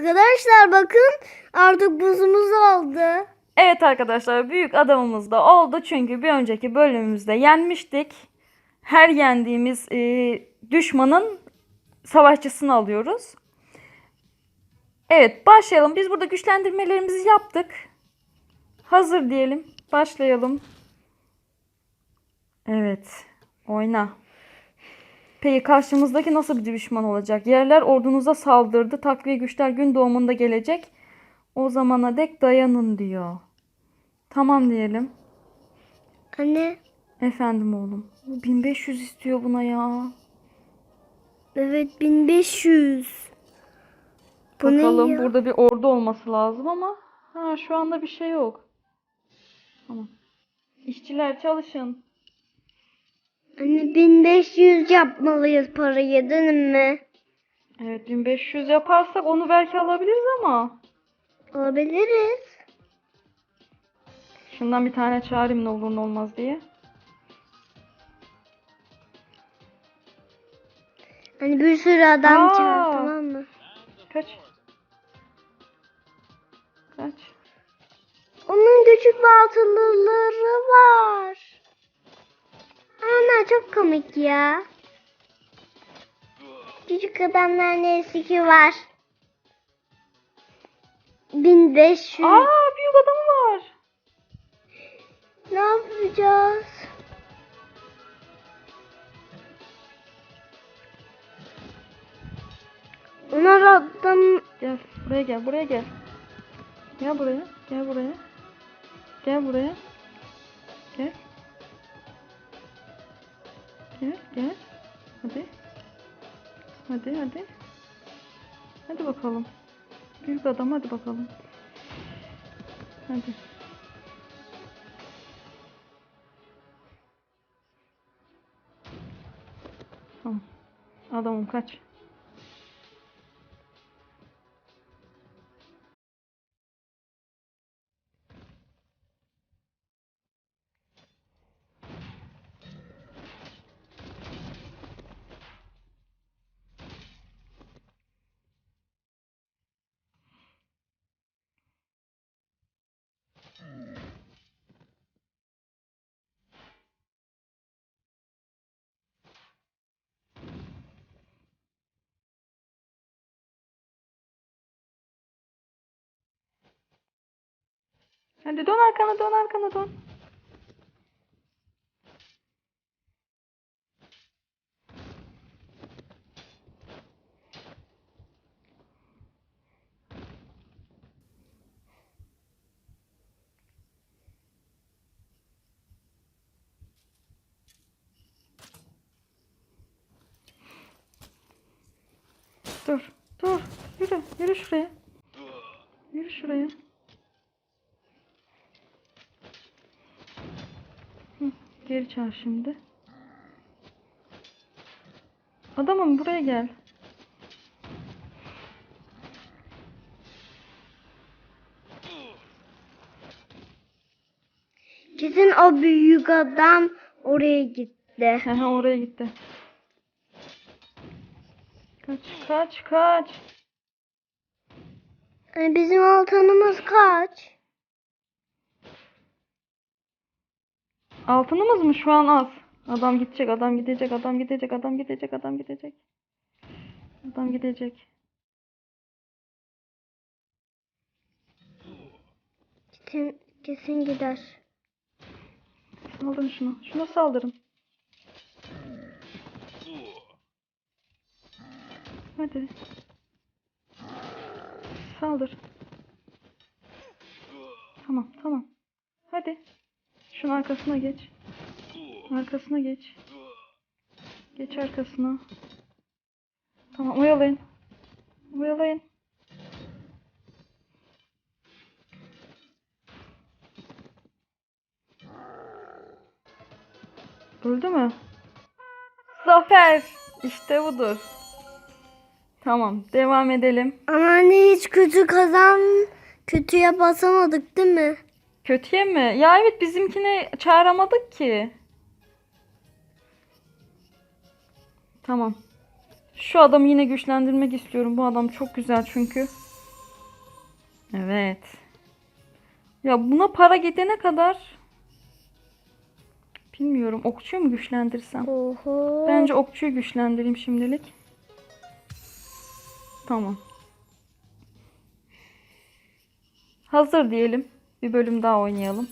Arkadaşlar bakın artık buzumuz oldu. Evet arkadaşlar büyük adamımız da oldu çünkü bir önceki bölümümüzde yenmiştik. Her yendiğimiz e, düşmanın savaşçısını alıyoruz. Evet başlayalım. Biz burada güçlendirmelerimizi yaptık. Hazır diyelim. Başlayalım. Evet. Oyna. Peki karşımızdaki nasıl bir düşman olacak? Yerler ordunuza saldırdı. Takviye güçler gün doğumunda gelecek. O zamana dek dayanın diyor. Tamam diyelim. Anne Efendim oğlum. Bu 1500 istiyor buna ya. evet 1500. Bu Bakalım burada bir ordu olması lazım ama ha şu anda bir şey yok. Tamam. İşçiler çalışın. Anne 1500 yapmalıyız parayı değil mi? Evet 1500 yaparsak onu belki alabiliriz ama. Alabiliriz. Şundan bir tane çağırayım ne olur ne olmaz diye. Hani bir sürü adam Aa. çağır tamam mı? Kaç. Kaç. Onun küçük batılıları var. Onlar çok komik ya. Küçük adamlar neyse ki var. 1500. Aa büyük adamı var. Ne yapacağız? Onlar adam Gel buraya gel buraya gel. Gel buraya gel buraya. Gel buraya. Gel. Gel gel. Hadi. Hadi hadi. Hadi bakalım. Büyük adam hadi bakalım. Hadi. Tamam. Adamım kaç. Hadi dön arkana dön arkana dön. Dur, dur. Yürü, yürü şuraya. Yürü şuraya. Hı, geri çağır şimdi. Adamım buraya gel. kesin o büyük adam oraya gitti. Oraya gitti. Kaç, kaç, kaç. Hani bizim altınımız kaç? Altınımız mı şu an az? Adam gidecek, adam gidecek, adam gidecek, adam gidecek, adam gidecek. Adam gidecek. Kesin, kesin gider. Saldırın şunu. Şuna saldırın. Hadi. Saldır. Tamam, tamam. Hadi. Şunun arkasına geç. Arkasına geç. Geç arkasına. Tamam, oyalayın. Oyalayın. Öldü mü? Zafer. İşte budur. Tamam, devam edelim. Ama hani hiç kötü kazan kötüye basamadık değil mi? Kötüye mi? Ya evet bizimkini çağıramadık ki. Tamam. Şu adamı yine güçlendirmek istiyorum. Bu adam çok güzel çünkü. Evet. Ya buna para gidene kadar bilmiyorum. Okçuyu mu güçlendirsem? Oho. Bence okçuyu güçlendireyim şimdilik. Tamam. Hazır diyelim. Bir bölüm daha oynayalım.